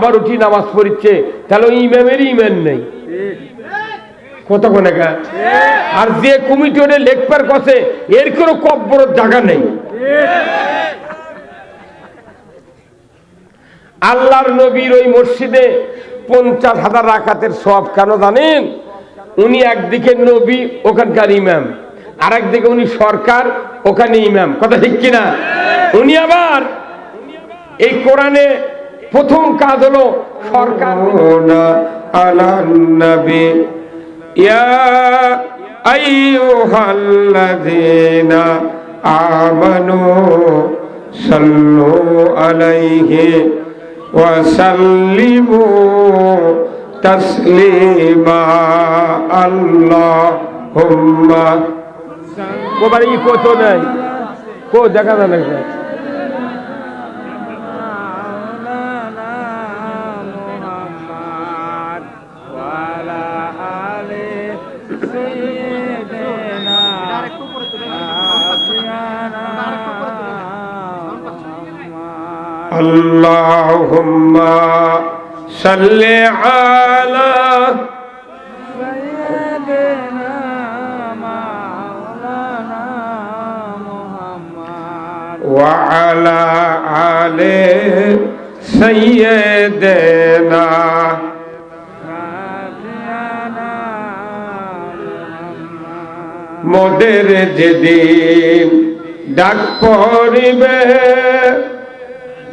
আবার উঠি নামাজ পড়িচ্ছে, তাহলে ওই ইমামেরই ইমান নেই। কতক্ষণ একা আর যে কমিটি ওটা লেখবার কষে এর কোনো কব্বর জায়গা নেই। আল্লাহর নবীর ওই মসজিদে পঞ্চাশ হাজার রাকাতের সব কেন জানেন? উনি একদিকে নবী, ওখানকার ইমাম। আর একদিকে উনি সরকার, ওখানে ইমাম। কথা ঠিক কিনা? উনি আবার এই কোরআনে প্রথম কাজ হলো সরকার আলান্নবী ইয়া আইয়ুহাল্লাযীনা আমানু তাসলিমা আল্লাহুম্মা। গোবারি কত নাই? কো দেখা যায় না। اللهم صل على سيدنا مولانا محمد وعلى آل سيدنا سيدنا محمد মোদের যেদিন ডাক পড়িবে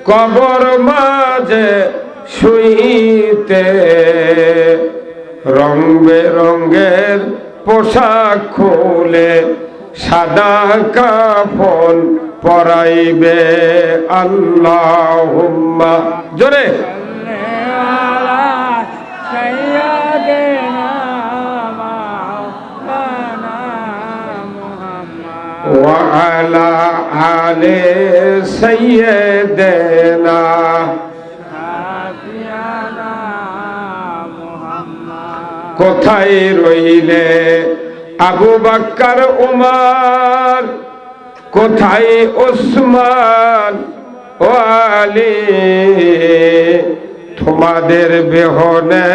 কবর মাঝে শুইতে রং বেরঙ্গের পোশাক খুলে সাদা কাফন পরাইবে আল্লাহ জোরে। وعلى آل سيدنا سيدنا محمد কোথায় রইলে আবু বাক্কার উমার কোথায় ওসমান ও আলী তোমাদের বেহনে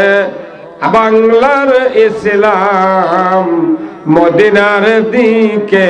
বাংলার ইসলাম মদিনার দিকে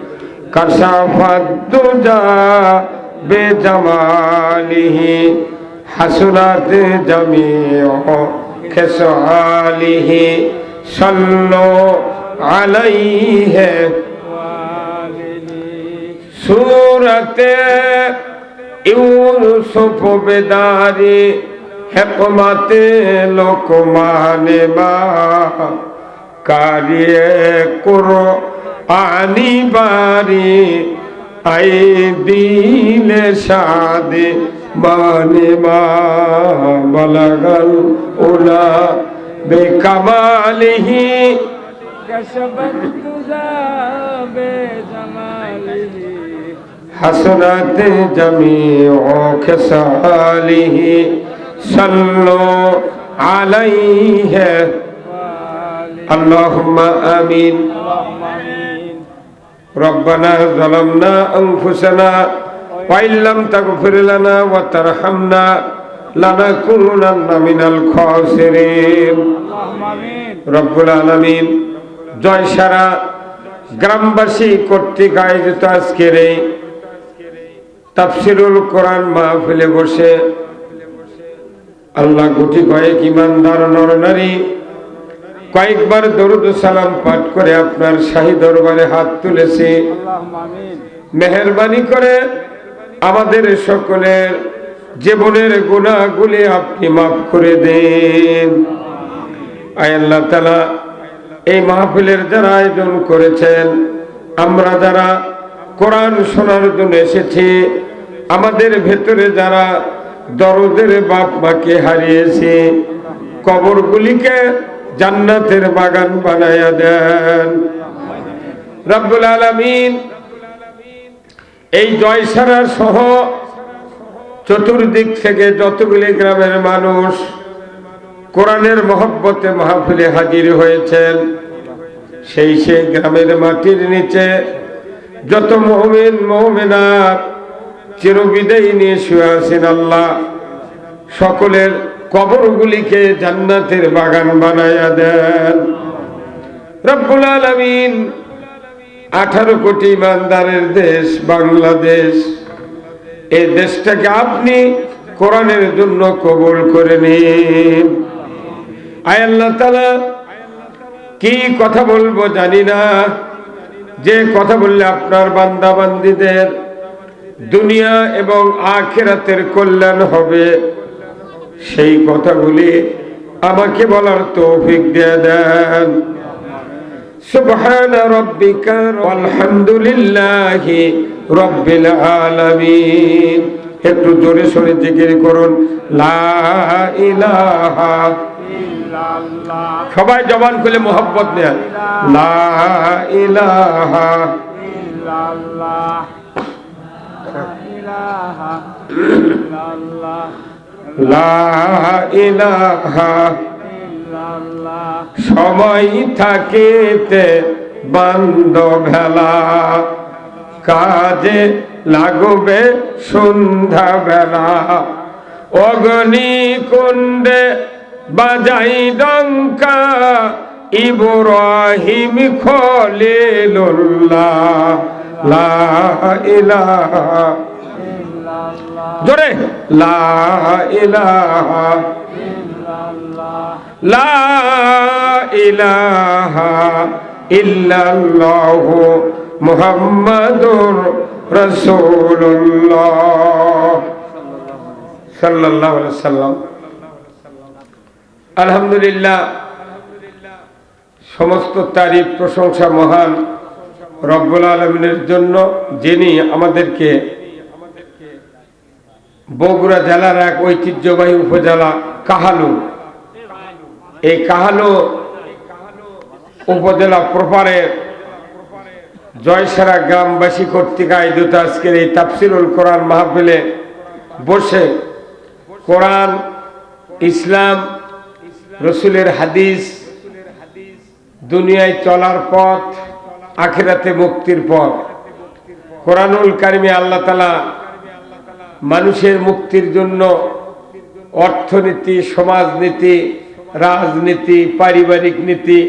কাশাফাদ্দুজা বেজামালিহি হাসুরাত জামিউ খেসালিহি সাল্লু আলাইহি সূরাতে ইউসুফ বেদারি হেকমাতে লোকমানে মা কারিয়ে করো আনি বাড়ি আই দিলে সাদে মানে মা বলগল উলা বেকামালিহি كشف الدجى بجماله حسنت جميع خصاله صلوا عليه اللهم آمين اللهم آمين ربنا ظلمنا أنفسنا وإن لم تغفر لنا وترحمنا لنكونن من الخاسرين اللهم آمين রব্বুল আলমিন জয় সারা গ্রামবাসী কর্তৃক আয়োজিত আজকের এই তাফসিরুল কোরআন মাহফিলে বসে আল্লাহ গুটি কয়েক ইমানদার নরনারী কয়েকবার দরুদ সালাম পাঠ করে আপনার শাহী দরবারে হাত তুলেছি। মেহরবানি করে আমাদের সকলের জীবনের গুণাগুলি আপনি মাফ করে দিন। আয় আল্লাহ তালা এই মাহফিলের যারা আয়োজন করেছেন আমরা যারা কোরআন শোনার জন্য এসেছি আমাদের ভেতরে যারা দরদের বাপ মাকে হারিয়েছে কবরগুলিকে জান্নাতের বাগান বানায়া দেন। রব্বুল আলামিন এই জয়সারা সহ চতুর্দিক থেকে যতগুলি গ্রামের মানুষ কোরআনের মহব্বতে মাহফিলে হাজির হয়েছেন, সেই সেই গ্রামের মাটির নিচে যত মহমিন মহমিনার চিরবিদায় নিয়ে শুয়ে আছেন আল্লাহ। সকলের কবরগুলিকে জান্নাতের বাগান বানায়া দেন। রব্বুল আলামিন আঠারো কোটি ইমানদারের দেশ বাংলাদেশ। এই দেশটাকে আপনি কোরআনের জন্য কবুল করে নিন। আয় আল্লাহ তালা কি কথা বলব জানি না। যে কথা বললে আপনার বান্দা বান্দিদের দুনিয়া এবং আখেরাতের কল্যাণ হবে। সেই কথাগুলি আমাকে বলার তৌফিক দিয়ে দেন। সুবহান রব্বিকা আলহামদুলিল্লাহ রব্বিল আলামিন। একটু জোরে সোরে জিকির করুন। লা ইলাহা সবাই জবান খুলে মোহাম্মত নেন। লা ইলাহা ইল্লাল্লাহ। ইলাহা ইল্লাল্লাহ। সময় থাকিতে বান্দ ভেলা। কাজে লাগবে সন্ধ্যা বেলা অগ্নি কুণ্ডে বাজাই ডঙ্কা ইব্রাহিম খলিলুল্লাহ। লা ইলাহা জোরে লা লা ইল্লাল্লাহু মুহাম্মাদুর আলহামদুলিল্লাহ, সমস্ত তারিফ প্রশংসা মহান রব্বুল আলমিনের জন্য যিনি আমাদেরকে বগুড়া জেলার এক ঐতিহ্যবাহী উপজেলা কাহালু। এই কাহালু উপজেলা প্রপারের জয়সারা গ্রামবাসী কর্তৃক আয়োজিত আজকের এই তাফসিরুল কোরআন মাহফিলে বসে কোরআন, ইসলাম, রসুলের হাদিস, দুনিয়ায় চলার পথ, আখিরাতে মুক্তির পথ। কোরআনুল কারিমে আল্লাহ তালা মানুষের মুক্তির জন্য অর্থনীতি, সমাজনীতি, রাজনীতি, পারিবারিক নীতি,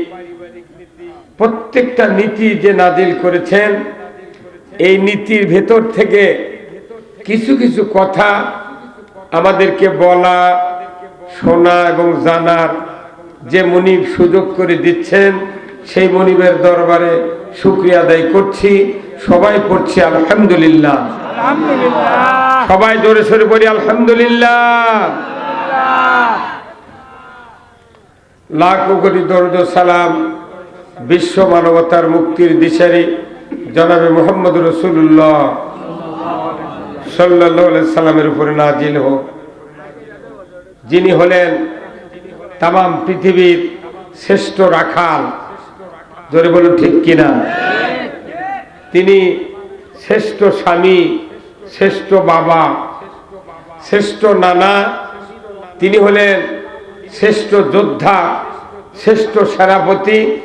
প্রত্যেকটা নীতি যে নাজিল করেছেন, এই নীতির ভেতর থেকে কিছু কিছু কথা আমাদেরকে বলা, শোনা এবং জানার যে মনিব সুযোগ করে দিচ্ছেন, সেই মনিবের দরবারে শুক্রিয়া আদায় করছি। সবাই পড়ছে আলহামদুলিল্লাহ। সবাই জোরে সরে পড়ি আলহামদুলিল্লাহ। লাখ কোটি দরুদ ও সালাম বিশ্ব মানবতার মুক্তির দিশারি জনাবে মোহাম্মদ রসুল্লাহ সাল্লাহ সাল্লামের উপরে নাজিল হোক। যিনি হলেন তাম পৃথিবীর শ্রেষ্ঠ রাখাল। জোরে বলুন ঠিক কিনা? তিনি শ্রেষ্ঠ স্বামী, শ্রেষ্ঠ বাবা, শ্রেষ্ঠ নানা। তিনি হলেন শ্রেষ্ঠ যোদ্ধা, শ্রেষ্ঠ সেনাপতি।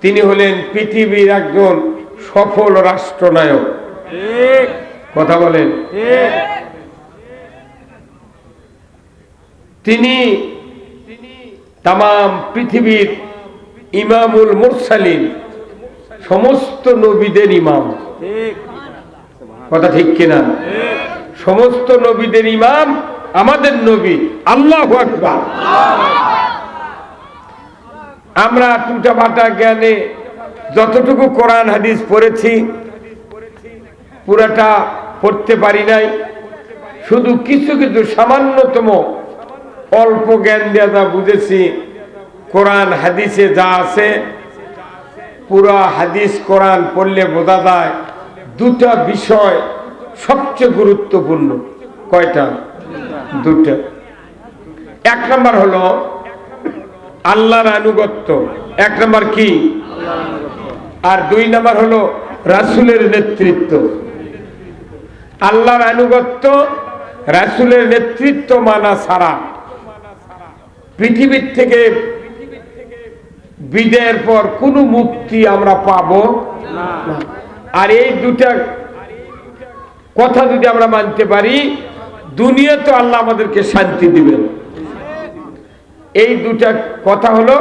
তিনি হলেন পৃথিবীর একজন সফল রাষ্ট্রনায়ক। কথা বলেন। তিনি তাম পৃথিবীর ইমামুল মুরসালিন। সমস্ত নবীদের ইমাম। কথা ঠিক কিনা? সমস্ত নবীদের ইমাম আমাদের নবী। আল্লাহ আমরা টুটা বাটা জ্ঞানে যতটুকু কোরআন, হাদিস পড়েছি, পুরাটা পড়তে পারি নাই। শুধু কিছু কিছু সামান্যতম অল্প জ্ঞান দিয়ে যা বুঝেছি, কোরআন, হাদিসে যা আছে পুরা হাদিস, কোরআন পড়লে বোঝা যায় দুটা বিষয় সবচেয়ে গুরুত্বপূর্ণ। কয়টা? দুটা। এক নম্বর হলো আল্লাহর আনুগত্য। এক নম্বর কি? আর দুই নম্বর হলো রাসুলের নেতৃত্ব। আল্লাহর আনুগত্য রাসুলের নেতৃত্ব মানা ছাড়া পৃথিবীর থেকে বিদায়ের পর কোনো মুক্তি আমরা পাব আর এই দুটা কথা যদি আমরা মানতে পারি, দুনিয়াতে আল্লাহ আমাদেরকে শান্তি দিবেন। এই দুটা কথা হলো,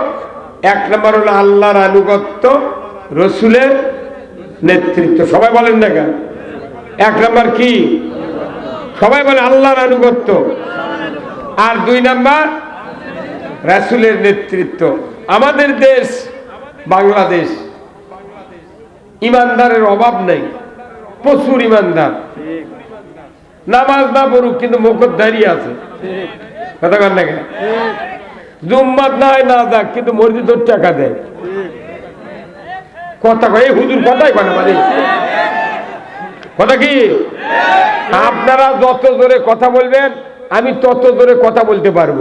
এক নম্বর হলো আল্লাহর আনুগত্য, রসুলের নেতৃত্ব। সবাই বলেন না কেন? এক নম্বর কি? সবাই বলে আল্লাহর আনুগত্য। আর দুই নাম্বার, রাসুলের নেতৃত্ব। আমাদের দেশ বাংলাদেশ। ইমানদারের অভাব নেই। প্রচুর ইমানদার। নামাজ না পড়ুক, কিন্তু মুখত দাঁড়িয়ে আছে। কথা কর না জুম্মাত না হয় না যাক, কিন্তু মসজিদ টাকা দেয়। কথা কয় হুজুর কথাই কয় মানে কথা কি? আপনারা যত জোরে কথা বলবেন, আমি তত জোরে কথা বলতে পারব।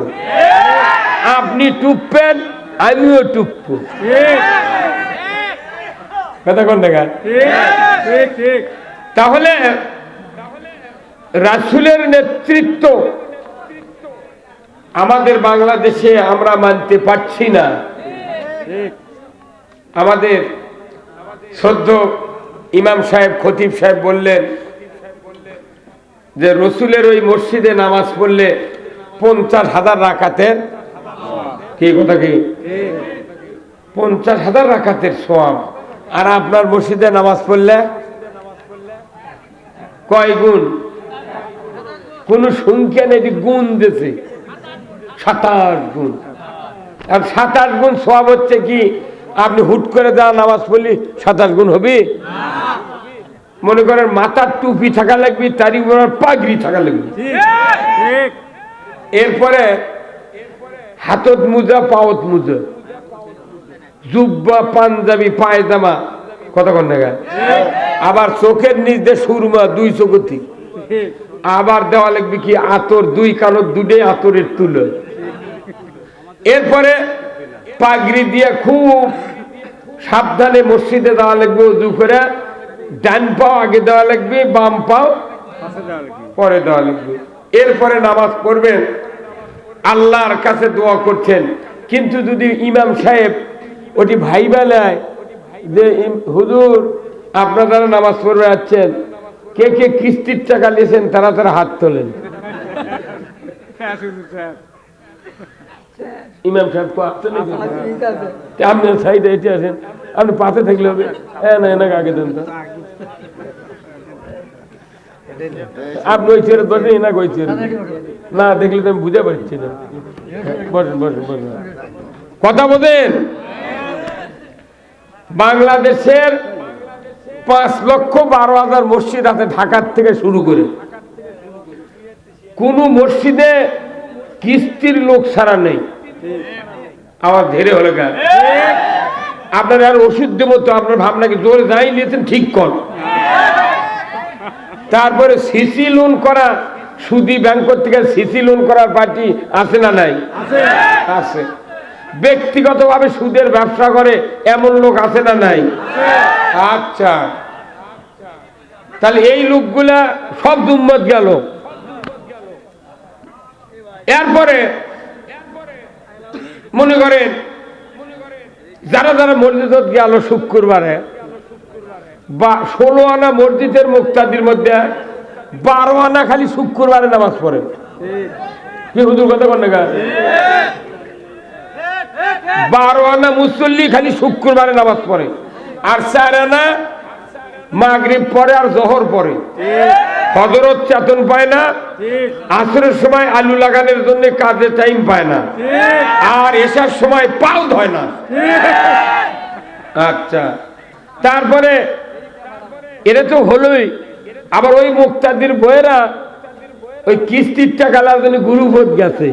আপনি টুপবেন আমিও ঠিক কথা কোন দেখা? তাহলে, রাসুলের নেতৃত্ব আমাদের বাংলাদেশে আমরা মানতে পারছি না। আমাদের সদ্য ইমাম সাহেব, খতিব সাহেব বললেন যে, রসুলের ওই মসজিদে নামাজ পড়লে পঞ্চাশ হাজার রাকাতের কি কথা কি? পঞ্চাশ হাজার রাকাতের সোয়াব। আর আপনার মসজিদে নামাজ পড়লে? কয় গুণ? কোন সংখ্যা নেই গুণ দিছে। সাতাশ গুণ। আর সাতাশ গুণ সব হচ্ছে কি? আপনি হুট করে দেওয়া নামাজ পড়লি সাতাশ গুণ হবে? মনে করেন মাথার টুপি থাকা লাগবে তারই পাগড়ি থাকা লাগবে। এরপরে হাতত মুজা পাওত মুজা। জুব্বা পাঞ্জাবি পায়জামা। কতক্ষণ দেখা আবার চোখের নিচ দিয়ে সুরমা দুই চোখতি আবার দেওয়া লাগবে কি আতর দুই কানত দুটে আতরের তুলো। এরপরে পাগড়ি দিয়ে খুব সাবধানে মসজিদে দেওয়া লাগবে উজু করে। ডান পাও আগে দেওয়া লাগবে বাম পাও পরে দেওয়া লাগবে। এরপরে নামাজ পড়বেন। আল্লাহর কাছে দোয়া করছেন। কিন্তু যদি ইমাম সাহেব ওটি ভাই বেলায় যে হুজুর, আপনারা যারা নামাজ পড়বে যাচ্ছেন কে কে কিস্তির টাকা নিয়েছেন তারা তারা হাত তোলেন। ইমাম সাহেব আপনি সাইডে এটি আছেন, আপনি পাশে থাকলে হবে। হ্যাঁ না, এনাকে আগে দেন তো। ছেড়ে না দেখলে বুঝে পারছি না। কথা বলেন। বাংলাদেশের পাঁচ লক্ষ বারো হাজার মসজিদ আছে ঢাকার থেকে শুরু করে। কোন মসজিদে কিস্তির লোক ছাড়া নেই। আমার ধেরে হলে কেন আপনার আর ওষুধ দেবো তো আপনার ভাবনাকে জোরে যাই নিয়েছেন ঠিক কর। তারপরে সিসি লোন করা সুদি ব্যাংক থেকে সিসি লোন করার পার্টি আছে না নাই? আছে। ব্যক্তিগতভাবে সুদের ব্যবসা করে এমন লোক আছে না নাই? আচ্ছা। তাহলে এই লোকগুলা সব দুম্মত গেল। এরপরে মনে করেন যারা যারা মসজিদত গেল শুক্রবারে বা ষোলো আনা মসজিদের মুক্তাদির মধ্যে বারো আনা খালি শুক্রবারে নামাজ পড়ে। কি হুজুর কথা বলেন না বারো আনা মুসল্লি খালি শুক্রবারে নামাজ পড়ে আর চার আনা মাগরিব পরে আর জহর পরে হজরত চেতন পায় না, আসরের সময় আলু লাগানোর জন্য কাজে টাইম পায় না, আর এসার সময় পাও ধয় না। আচ্ছা তারপরে এটা তো হলোই। আবার ওই মুক্তাদির বইয়েরা ওই কিস্তির টাকা লাগানো গুরুবোধ গেছে।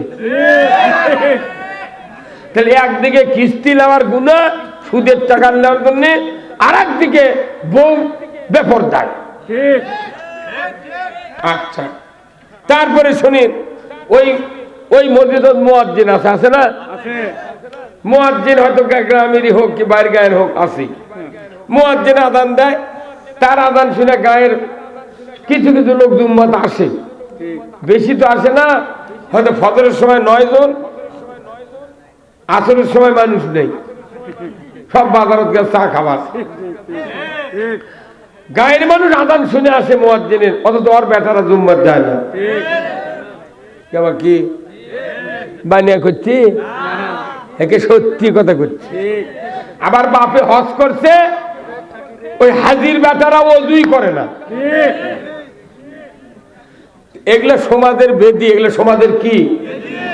তাহলে একদিকে কিস্তি নেওয়ার গুণা সুদের টাকা নেওয়ার জন্য আর একদিকে বউ বেপরদায় ঠিক আচ্ছা। তারপরে শুনিন ওই ওই মসজিদ মোয়াজ্জিন আছে আছে না? মোয়াজ্জিন হয়তো গ্রামেরই হোক কি বাইরের গায়ের হোক আছে। মোয়াজ্জিন আদান দেয় তার আদান শুনে গায়ের কিছু কিছু লোক জুম্মাত আসে। বেশি তো আসে না, হয়তো ফজরের সময় নয় জন, আসরের সময় মানুষ নেই। সব বাজারত গেছে চা খাবার। গায়ের মানুষ আদান শুনে আসে মোয়াজ্জিনের, অথচ ওর বেটারা জুম্মাত যায় না। কেমন কি? বানিয়া করছি? একে সত্যি কথা করছি। আবার বাপে হজ করছে ওই হাজির বেটারা ওজুই করে না। এগুলো সমাজের বেদি, এগুলো সমাজের কি?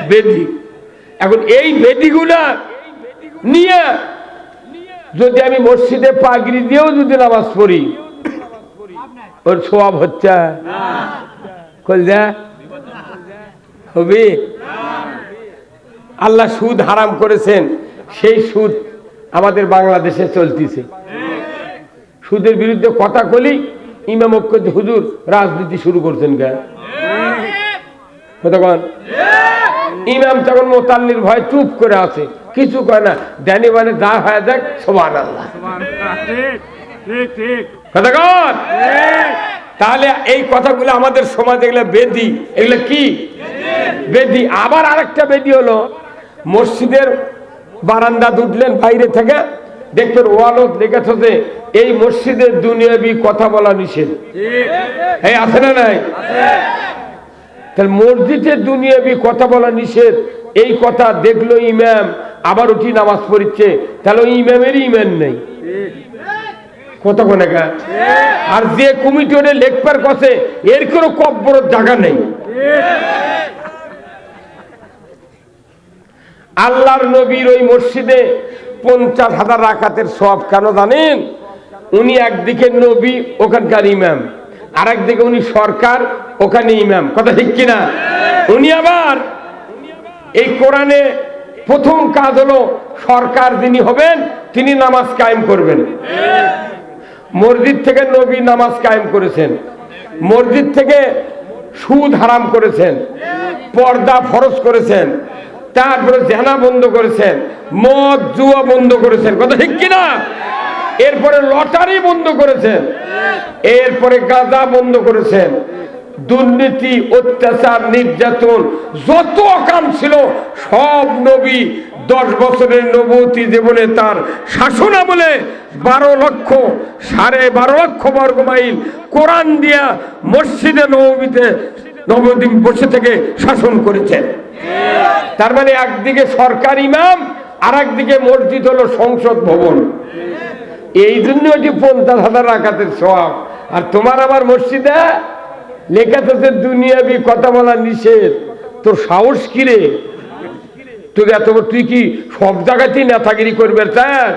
বেদি। এখন এই বেদিগুলা নিয়ে যদি আমি মসজিদে পাগড়ি দিয়েও যদি নামাজ পড়ি, ওর সোয়াব হচ্ছে হবে? আল্লাহ সুদ হারাম করেছেন, সেই সুদ আমাদের বাংলাদেশে চলতেছে। সুদের বিরুদ্ধে কথা কলি, ইমাম হুজুর রাজনীতি শুরু করছেন কে? কতক্ষণ ইমাম তখন মোতাল্লির ভয় চুপ করে আছে, কিছু কয় না জানি মানে যা হয়ে দেখ সমান আল্লাহ তাহলে এই কথাগুলো আমাদের সমাজে এগুলো বেদি, এগুলো কি? বেদি। আবার আরেকটা বেদি হলো, মসজিদের বারান্দা উঠলেন বাইরে থেকে দেখবেন ওয়ালত লেগেছে যে, এই মসজিদের দুনিয়াবি কথা বলা নিষেধ। আছে না নাই? তাহলে মসজিদের দুনিয়াবি কথা বলা নিষেধ, এই কথা দেখল ইমাম, আবার উঠি নামাজ পড়িচ্ছে, তাহলে ওই ইমামেরই ইমান নেই। কত কোনে আর যে কমিটি ওটা লেখবার কছে এর কোনো কব্বর জায়গা নেই। আল্লাহর নবীর ওই মসজিদে পঞ্চাশ হাজার রাকাতের সব কেন জানেন? উনি একদিকে নবী, ওখানকার ইমাম। আর একদিকে উনি সরকার, ওখানে ইমাম। কথা ঠিক কিনা? উনি আবার এই কোরআনে প্রথম কাজ হলো সরকার যিনি হবেন, তিনি নামাজ কায়েম করবেন। মসজিদ থেকে নবী নামাজ কায়েম করেছেন। মসজিদ থেকে সুদ হারাম করেছেন। পর্দা ফরজ করেছেন। তারপরে জেনা বন্ধ করেছেন, মদ, জুয়া বন্ধ করেছেন। কথা ঠিক কিনা? এরপরে লটারি বন্ধ করেছেন, এরপরে গাঁজা বন্ধ করেছেন। দুর্নীতি, অত্যাচার, নির্যাতন, যত অকাম ছিল, সব নবী দশ বছরের নবতী জীবনে তার শাসন আমলে বারো লক্ষ, সাড়ে বারো লক্ষ বর্গ মাইল কোরআন দিয়া মসজিদে নবীতে নবদ্বীপ বসে থেকে শাসন করেছেন। তার মানে একদিকে সরকার ইমাম আর একদিকে মসজিদ হলো সংসদ ভবন। এই জন্য ওটি পঞ্চাশ হাজার রাখাতের সব আর তোমার আমার মসজিদে? লেখা তো দুনিয়াবি কথা বলা নিষেধ। তোর সাহস কিরে তোর এত তুই কি সব জায়গাতেই নেতাগিরি করবে স্যার